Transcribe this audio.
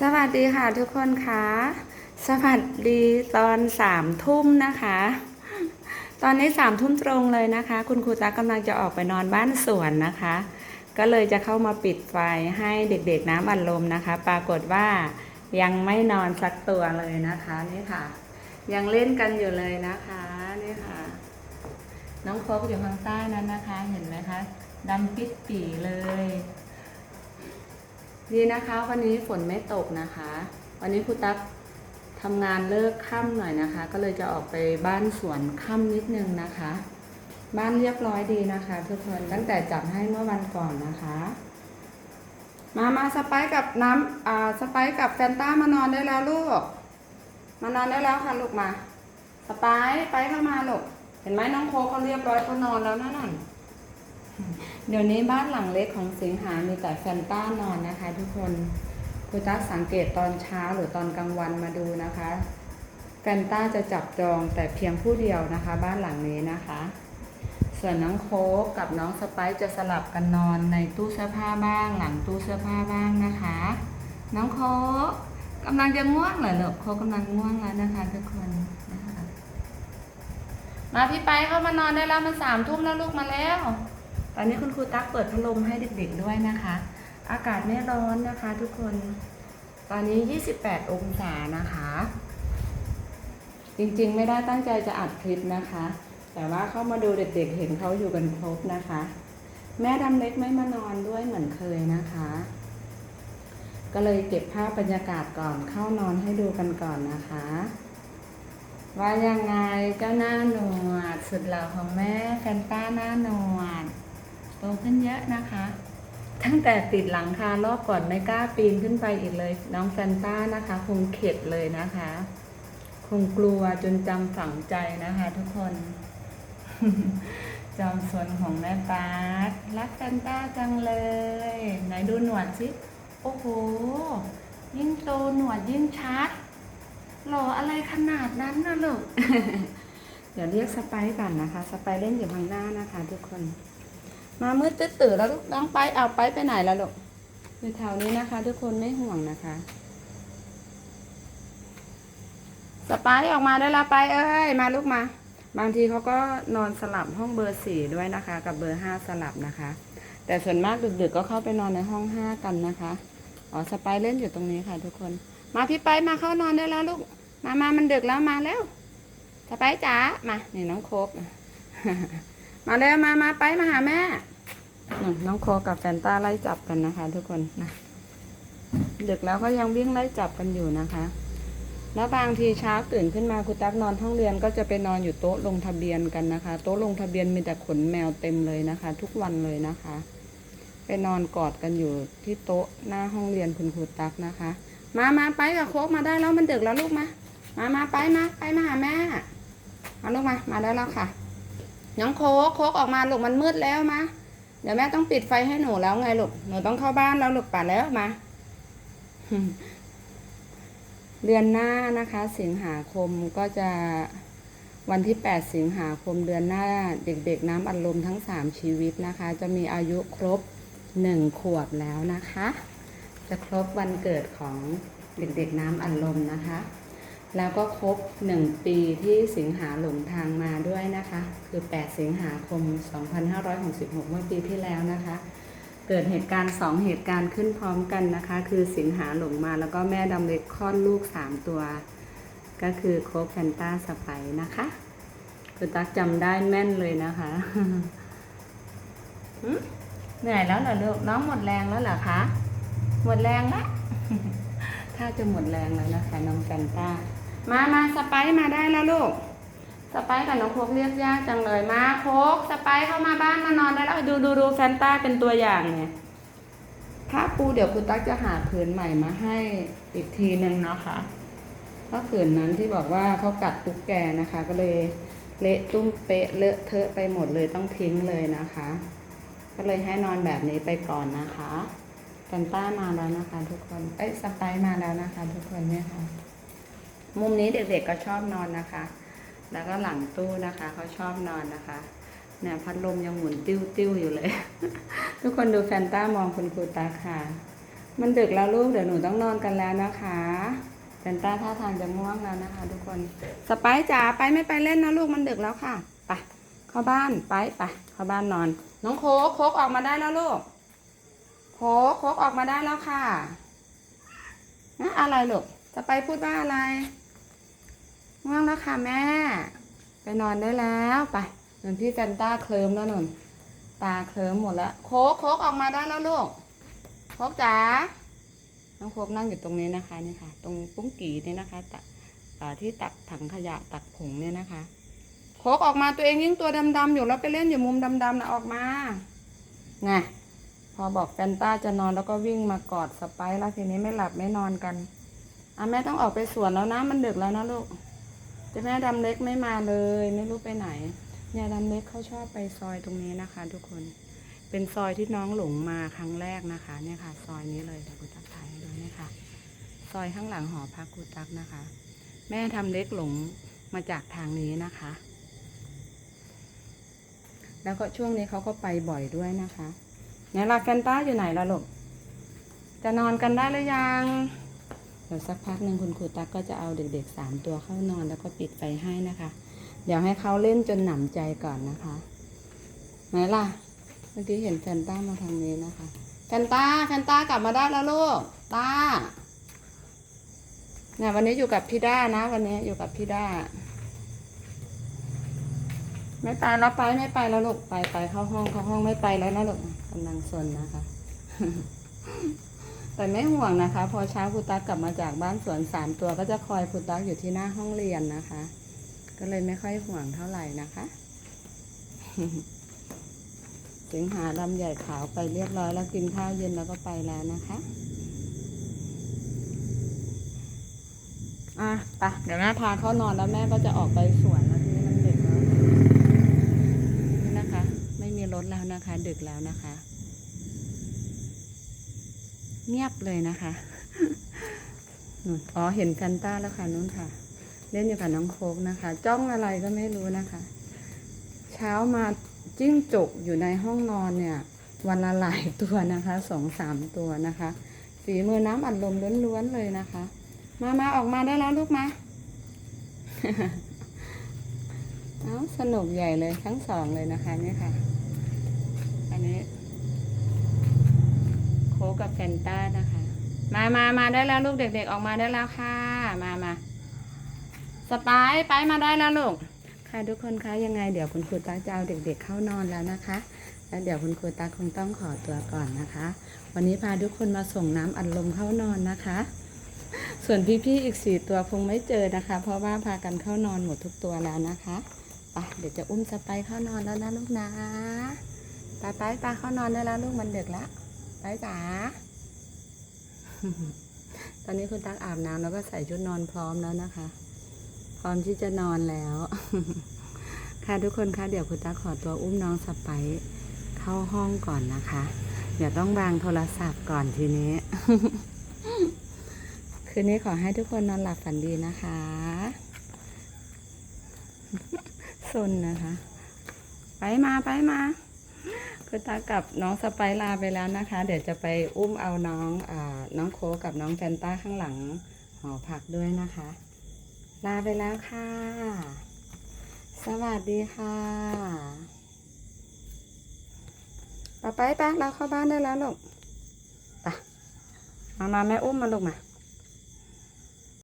สวัสดีค่ะทุกคนคะสวัสดีตอนสามทุ่มนะคะ ตอนนี้สามทุ่มตรงเลยนะคะ คุณครูตากำลังจะออกไปนอนบ้านสวนนะคะ ก็เลยจะเข้ามาปิดไฟให้เด็กๆน้ำอัดลมนะคะ ปรากฏว่ายังไม่นอนสักตัวเลยนะคะนี่ค่ะ ยังเล่นกันอยู่เลยนะคะนี่ค่ะ น้องโคกอยู่ข้างใต้นั้นนะคะ เห็นไหมคะดำปิดปีเลย ดีนะคะวันนี้ฝนไม่ตกนะคะ วันนี้ครูตั๊กทำงานเลิกค่ำหน่อยนะคะ ก็เลยจะออกไปบ้านสวนค่ำนิดนึงนะคะ บ้านเรียบร้อยดีนะคะ ทุกคนตั้งแต่จัดให้เมื่อวันก่อนนะคะ มามาสไปกับน้ำอ่าสไปกับแฟนต้ามานอนได้แล้วลูก มานอนได้แล้วค่ะลูกมา สไปไปเข้ามาลูกเห็นไหมน้องโคเขาเรียบร้อยเขานอนแล้วนั่นน่ะ เดี๋ยวนี้บ้านหลังเล็กของสิงหามีแต่แฟนต้านอนนะคะ ทุกคนคุณตั๊กสังเกตตอนเช้าหรือตอนกลางวันมาดูนะคะแฟนต้าจะจับจองแต่เพียงผู้เดียวนะคะ บ้านหลังนี้นะคะ ส่วนน้องโค้กกับน้องสไปซ์จะสลับกันนอนในตู้เสื้อผ้าบ้าง หลังตู้เสื้อผ้าบ้างนะคะ น้องโค้กกำลังจะง่วงเหรอลูกโค้กกำลังง่วงแล้วนะคะทุกคนนะคะมาพี่ไปเข้ามานอนได้แล้วมันสามทุ่มแล้วลูกมาแล้ว ตอนนี้คุณครูตั๊กเปิดพัดลมให้เด็กๆด้วยนะคะ อากาศไม่ร้อนนะคะทุกคน ตอนนี้ 28 องศานะคะ จริงๆ ไม่ได้ตั้งใจจะอัดคลิปนะคะ แต่ว่าเข้ามาดูเด็กๆ เห็นเขาอยู่กันครบนะคะ แม่ดำเล็กไม่มานอนด้วยเหมือนเคยนะคะ ก็เลยเก็บภาพบรรยากาศก่อนเข้านอนให้ดูกันก่อนนะคะ ว่ายังไงเจ้าหน้าหนวดสุดหล่อของแม่แฟนต้าหน้าหนวด ตขึ้นเยอะนะคะ ตั้งแต่ติดหลังคารอบก่อนไม่กล้าปีนขึ้นไปอีกเลย น้องแฟนต้านะคะ คงเข็ดเลยนะคะ คงกลัวจนจำฝังใจนะคะ ทุกคนจอมสวนของแม่ปาร์ตรักแฟนต้าจังเลย ไหนดูหนวดสิโอ้โห ยิ่งโตหนวดยิ่งชัดหล่ออะไรขนาดนั้นนะลูก เดี๋ยวเรียกสไปซ์ก่อนนะคะ สไปซ์เล่นอยู่ข้างหน้านะคะทุกคน มามืดตื้อตื่นแล้วลูกน้องไปเอาไปไปไหนแล้วลูกอยู่แถวนี้นะคะ ทุกคนไม่ห่วงนะคะสไปซ์ออกมาได้แล้วไปเอ้ยมาลูกมา บางทีเขาก็นอนสลับห้องเบอร์สี่ด้วยนะคะ กับเบอร์ห้าสลับนะคะ แต่ส่วนมากดึกๆก็เข้าไปนอนในห้องห้ากันนะคะอ๋อสไปซ์เล่นอยู่ตรงนี้ค่ะ ทุกคน มาพี่ไปมาเข้านอนได้แล้วลูก มามามันดึกแล้วมาแล้วสไปซ์จ๋ามานี่น้องโคก มาแล้วมามาไปมาหาแม่ น้องโคกกับแฟนต้าไล่จับกันนะคะ ทุกคนนะดึกแล้วก็ยังวิ่งไล่จับกันอยู่นะคะ แล้วบางทีเช้าตื่นขึ้นมาคุณตั๊กนอนห้องเรียนก็จะไปนอนอยู่โต๊ะลงทะเบียนกันนะคะ โต๊ะลงทะเบียนมีแต่ขนแมวเต็มเลยนะคะ ทุกวันเลยนะคะ ไปนอนกอดกันอยู่ที่โต๊ะหน้าห้องเรียนคุณครูตั๊กนะคะ มามาไปกับโคกมาได้แล้วมันดึกแล้วลูกมา มามาไปมาไปมาหาแม่มาลูกมา มาได้แล้วค่ะ น้องโคกโคกออกมาลูกมันมืดแล้วมาเดี๋ยวแม่ต้องปิดไฟให้หนูแล้วไงลูกหนูต้องเข้าบ้านแล้วลูกป่าแล้วมาเดือนหน้านะคะ สิงหาคมก็จะวันที่ 8 สิงหาคมเดือนหน้า เด็กๆ น้ำอัดลมทั้ง 3 ชีวิตนะคะ จะมีอายุครบ 1 ขวบแล้วนะคะ จะครบวันเกิดของเด็กๆ น้ำอัดลมนะคะ แล้วก็ครบ 1 ปีที่สิงหาหลงทางมาด้วยนะคะ คือ 8 สิงหาคม 2566 เมื่อปีที่แล้วนะคะ เกิดเหตุการณ์ 2 เหตุการณ์ขึ้นพร้อมกันนะคะ คือสิงหาหลงมาแล้วก็แม่ดำเล็กคลอดลูก 3 ตัว ก็คือโคกแฟนต้าสไปนะคะคุณตักจำได้แม่นเลยนะคะหึเหนื่อยแล้วเหรอลูกน้องหมดแรงแล้วเหรอคะ หมดแรงแล้วถ้าจะหมดแรงแล้วนะคะน้องแฟนต้า มามาสไปร์มาได้แล้วลูก สไปร์กับน้องโคกเรียกยากจังเลย มาโคกสไปร์เข้ามาบ้านมานอนได้แล้วดูดูดูแฟนต้าเป็นตัวอย่างเนี่ยผ้าปูเดี๋ยวคุณตั๊กจะหาผืนใหม่มาให้อีกทีหนึ่งนะคะเพราะผืนนั้นที่บอกว่าเขากัดตุ๊กแกนะคะ ก็เลยเละตุ้มเป๊ะเลอะเทอะไปหมดเลยต้องทิ้งเลยนะคะ ก็เลยให้นอนแบบนี้ไปก่อนนะคะแฟนต้ามาแล้วนะคะ ทุกคน เอ้ยสไปร์มาแล้วนะคะ ทุกคนเนี่ยค่ะ มุมนี้เด็กๆก็ชอบนอนนะคะ แล้วก็หลังตู้นะคะเขาชอบนอนนะคะเนี่ยพัดลมยังหมุนติ้วติ้วๆอยู่เลย ทุกคนดูแฟนต้ามองคุณครูตาค่ะ มันดึกแล้วลูกเดี๋ยวหนูต้องนอนกันแล้วนะคะแฟนต้าท่าทางจะง่วงแล้วนะคะ ทุกคนสไปซ์จ๋าไปไม่ไปเล่นนะลูกมันดึกแล้วค่ะไปเข้าบ้านไปไปเข้าบ้านนอน น้องโคกโคกออกมาได้แล้วลูกโคกโคกออกมาได้แล้วค่ะนะอะไรลูกสไปพูดว่าอะไร ง่วงแล้วค่ะแม่ ไปนอนได้แล้วไปหนุนพี่แฟนต้าเคลิ้มแล้วหนุนตาเคลิ้มหมดแล้วโคกโคกออกมาได้แล้วลูกโคกจ๋าน้องโคกนั่งอยู่ตรงนี้นะคะนี่ค่ะ ตรงปุ้งกี่นี่นะคะตักที่ตักถังขยะตักผงเนี่ยนะคะ โคกออกมาตัวเองยิ่งตัวดำๆอยู่แล้วไปเล่นอยู่มุมดำๆนะออกมาไงพอบอกแฟนต้าจะนอนแล้วก็วิ่งมากอดสไปร์แล้วทีนี้ไม่หลับไม่นอนกันอะแม่ต้องออกไปสวนแล้วนะมันดึกแล้วนะลูก แต่แม่ดำเล็กไม่มาเลย ไม่รู้ไปไหน เนี่ยดำเล็กเขาชอบไปซอยตรงนี้นะคะ ทุกคน เป็นซอยที่น้องหลงมาครั้งแรกนะคะ เนี่ยค่ะ ซอยนี้เลยเดี๋ยวกูตักถ่ายให้ดูเนี่ยค่ะ ซอยข้างหลังหอพักกูตักนะคะ แม่ทำเล็กหลงมาจากทางนี้นะคะ แล้วก็ช่วงนี้เขาก็ไปบ่อยด้วยนะคะไหนล่ะแฟนต้าอยู่ไหนล่ะลูกจะนอนกันได้หรือยัง ยวสักพักหนึ่งคุณครูตักก็จะเอาเด็กๆสามตัวเข้านอนแล้วก็ปิดไฟให้นะคะ เดี๋ยวให้เขาเล่นจนหนำใจก่อนนะคะไหนล่ะ เมื่อกี้เห็นแฟนต้ามาทางนี้นะคะแฟนต้าแฟนต้ากลับมาได้แล้วลูกต้าเนี่ยวันนี้อยู่กับพี่ด้านะ วันนี้อยู่กับพี่ด้าไม่ไปแล้วไปไม่ไปแล้วลูกไปไปเข้าห้องเข้าห้องไม่ไปแล้วนะลูกกำลังสนนะคะ แต่ไม่ห่วงนะคะ พอเช้าครูตั๊กกลับมาจากบ้านสวนสามตัวก็จะคอยครูตั๊กอยู่ที่หน้าห้องเรียนนะคะ ก็เลยไม่ค่อยห่วงเท่าไหร่นะคะสิงหาลำใหญ่ขาวไปเรียบร้อยแล้วกินข้าวเย็นแล้วก็ไปแล้วนะคะอะไปเดี๋ยวแม่พาเขานอนแล้วแม่ก็จะออกไปสวนแล้วทีนี้มันดึกแล้วนี่นะคะ ไม่มีรถแล้วนะคะ ดึกแล้วนะคะ เงียบเลยนะคะนู่นอ๋อเห็นกันต้าแล้วค่ะนู้นค่ะ เล่นอยู่กับน้องโคกนะคะ จ้องอะไรก็ไม่รู้นะคะ เช้ามาจิ้งจกอยู่ในห้องนอนเนี่ย วันละหลายตัวนะคะสองสามตัวนะคะ ฝีมือน้ำอัดลมล้วนๆเลยนะคะ มามาออกมาได้แล้วลูกมาเอาสนุกใหญ่เลยทั้งสองเลยนะคะนี่ค่ะ อันนี้ คกกับแฟนต้านะคะ มามามาได้แล้วลูกเด็กๆ ออกมาได้แล้วค่ะ มามาสไปร์ไปมาได้แล้วลูก ค่ะทุกคนคะยังไงเดี๋ยวคุณครูตาจะเอาเด็ก ๆ เข้านอนแล้วนะคะ แล้วเดี๋ยวคุณครูตาคงต้องขอตัวก่อนนะคะ วันนี้พาทุกคนมาส่งน้ำอัดลมเข้านอนนะคะ ส่วนพี่ๆอีกสี่ตัวคงไม่เจอนะคะ เพราะว่าพากันเข้านอนหมดทุกตัวแล้วนะคะไปเดี๋ยวจะอุ้มสไปร์เข้านอนแล้วนะลูกนะไปไปไปเข้านอนได้แล้วลูกมันเดึกแล้ว ไปจ๋าตอนนี้คุณตั๊กอาบน้ำแล้วก็ใส่ชุดนอนพร้อมแล้วนะคะ พร้อมที่จะนอนแล้ว ค่ะทุกคนคะเดี๋ยวคุณตั๊กขอตัวอุ้มน้องสไปร์เข้าห้องก่อนนะคะ เดี๋ยวต้องวางโทรศัพท์ก่อนทีนี้ คืนนี้ขอให้ทุกคนนอนหลับฝันดีนะคะสนนะคะ ไปมาไปมา คุณตากับน้องสไปร์ลาไปแล้วนะคะ เดี๋ยวจะไปอุ้มเอาน้องอน้องโคกับน้องแฟนต้าข้างหลังหอพักด้วยนะคะ ลาไปแล้วค่ะ สวัสดีค่ะไปไปไปเราเข้าบ้านได้แล้วลูกไปมามาแม่อุ้มมาลูกมา